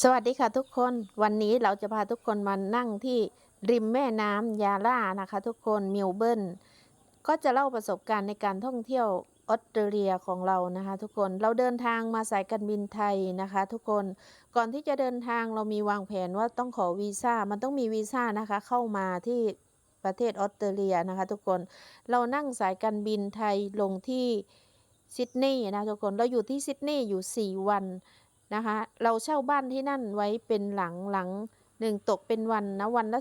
สวัสดีค่ะทุกคนวันนี้เราจะพาทุกคนมานั่งที่ริมแม่น้ำยาล่านะคะ ทุกคนมิลเบิร์นก็จะเล่าประสบการณ์ในการท่องเที่ยวออสเตรเลียของเรานะคะ ทุกคนเราเดินทางมาสายการบินไทยนะคะ ทุกคนก่อนที่จะเดินทางเรามีวางแผนว่าต้องขอวีซ่ามันต้องมีวีซ่านะคะ เข้ามาที่ประเทศออสเตรเลียนะคะ ทุกคนเรานั่งสายการบินไทยลงที่ซิดนีย์นะทุกคนเราอยู่ที่ซิดนีย์อยู่ 4 วัน นะคะ เราเช่าบ้านที่นั่นไว้เป็นหลังหลังหนึ่งตกเป็นวันนะวันละ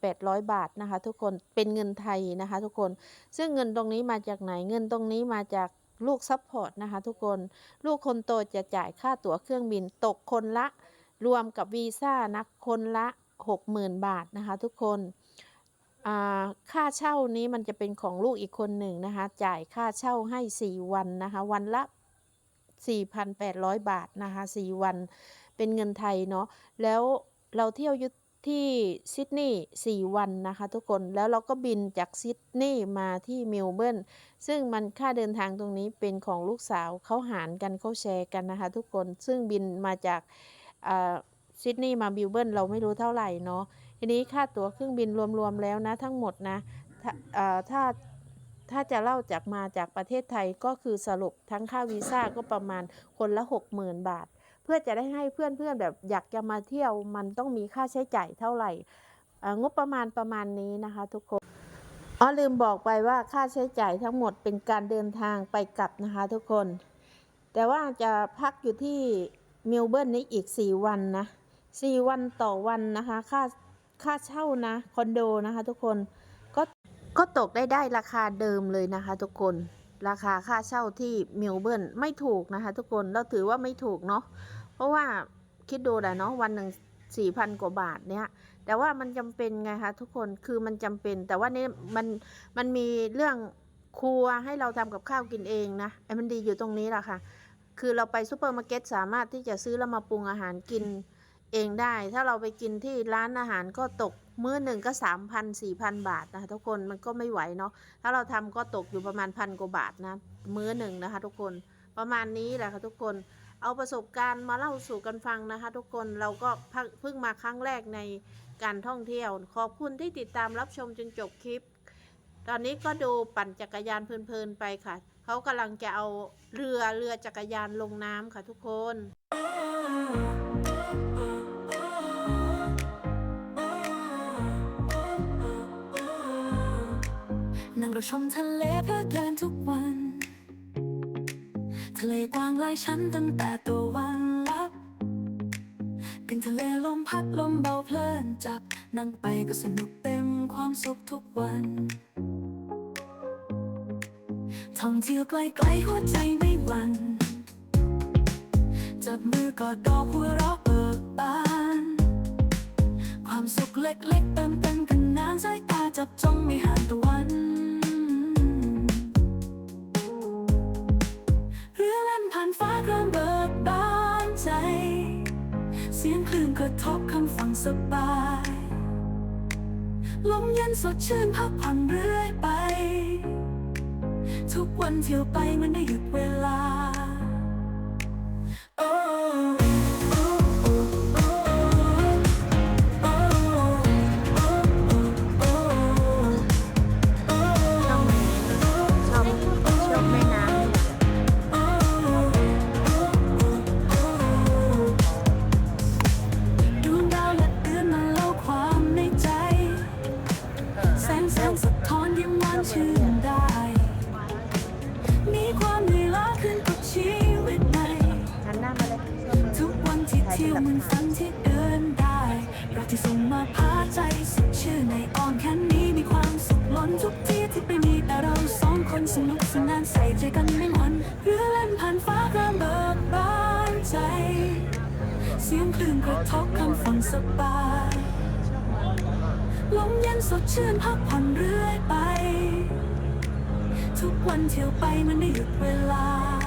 4,800 บาทนะคะ ทุกคนเป็นเงินไทยนะคะ ทุกคนซึ่งเงินตรงนี้มาจากไหนเงินตรงนี้มาจากลูกซัพพอร์ตนะคะ ทุกคนลูกคนโตจะจ่ายค่าตั๋วเครื่องบินตกคนละ รวมกับวีซ่านะคนละ 60,000 บาทนะคะ ทุกคนค่าเช่านี้มันจะเป็นของลูกอีกคนหนึ่งนะคะ จ่ายค่าเช่าให้ 4 วันนะคะ วันละ 4,800 บาทนะคะ4วันเป็นเงินไทยเนาะแล้วเราเที่ยวยุที่ซิดนีย์4วันนะคะทุกคนแล้วเราก็บินจากซิดนีย์มาที่เมลเบิร์นซึ่งมันค่าเดินทางตรงนี้เป็นของลูกสาวเขาหารกันเขาแชร์กันนะคะทุกคนซึ่งบินมาจากซิดนีย์มาเมลเบิร์นเราไม่รู้เท่าไหร่เนาะทีนี้ค่าตั๋วเครื่องบินรวมๆแล้วนะทั้งหมดนะถ้าอ่า ถ้าจะเล่าจากมาจากประเทศไทยก็คือสรุปทั้งค่าวีซ่าก็ประมาณคนละ 60,000 บาท เพื่อจะได้ให้เพื่อนๆแบบอยากจะมาเที่ยวมันต้องมีค่าใช้จ่ายเท่าไหร่งบประมาณประมาณนี้นะคะทุกคนอ๋อลืมบอกไปว่าค่าใช้จ่ายทั้งหมดเป็นการเดินทางไปกลับนะคะทุกคน แต่ว่าจะพักอยู่ที่เมลเบิร์นนี้อีก 4 วันนะ 4 วันต่อวันนะคะ ค่าค่าเช่านะคอนโดนะคะทุกคน ก็ตกได้ได้ราคาเดิมเลยนะคะทุกคน ราคาค่าเช่าที่เมลเบิร์นไม่ถูกนะคะ ทุกคนเราถือว่าไม่ถูกเนาะเพราะว่าคิดดูแหละเนาะวันหนึ่งสี่พันกว่าบาทเนี่ย แต่ว่ามันจำเป็นไงคะทุกคนคือมันจำเป็น แต่ว่านี่มันมันมีเรื่องครัวให้เราทำกับข้าวกินเองนะไอ้มันดีอยู่ตรงนี้แหละค่ะ คือเราไปซูเปอร์มาร์เก็ตสามารถที่จะซื้อแล้วมาปรุงอาหารกิน เองได้ ถ้าเราไปกินที่ร้านอาหารก็ตกมื้อหนึ่งก็สามพันสี่พันบาทนะคะทุกคนมันก็ไม่ไหวเนาะถ้าเราทำก็ตกอยู่ประมาณพันกว่าบาทนะมื้อหนึ่งนะคะ ทุกคนประมาณนี้แหละค่ะทุกคนเอาประสบการณ์มาเล่าสู่กันฟังนะคะ ทุกคนเราก็เพิ่งมาครั้งแรกในการท่องเที่ยว ขอบคุณที่ติดตามรับชมจนจบคลิป ตอนนี้ก็ดูปั่นจักรยานเพลินๆไปค่ะเขากำลังจะเอาเรือเรือจักรยานลงน้ำค่ะทุกคน นั่งรถชมทะเลเพื่อเดินทุกวัน ทะเลกว้างหลายชั้นตั้งแต่ตัววันลับเป็นทะเลลมพัดลมเบาเพลินจับนั่งไปก็สนุกเต็มความสุขทุกวันท่องเที่ยวไกลๆหัวใจไม่หวั่นจับมือกอดดอกหัวเราะเบิกบาน ความสุขเล็กๆเติมเต็มกันนานสายตาจับจ้องไม่ห่างตะวัน ระทบคำฟังสบาย ลมเย็นสดชื่นพักผ่อนเรื่อยไป ทุกวันเที่ยวไปมันได้หยุดเวลาู่เหมือนฝันที่เดินได้รักที่ส่งมาพาใจสดชื่นในอ้อมแค่นี้มีความสุขล้นทุกที่ที่ไปมีแต่เราสองคนสนุกสนานใส่ใจกันไม่หวันเรือเล่นผ่านฟ้าเริ่มเบิกบานใจ เสียงคลื่นกระทบคำฟังสบายลมเย็นสดชื่นพักผ่อนเรื่อยไป ทุกวันเที่ยวไปมันได้หยุดเวลา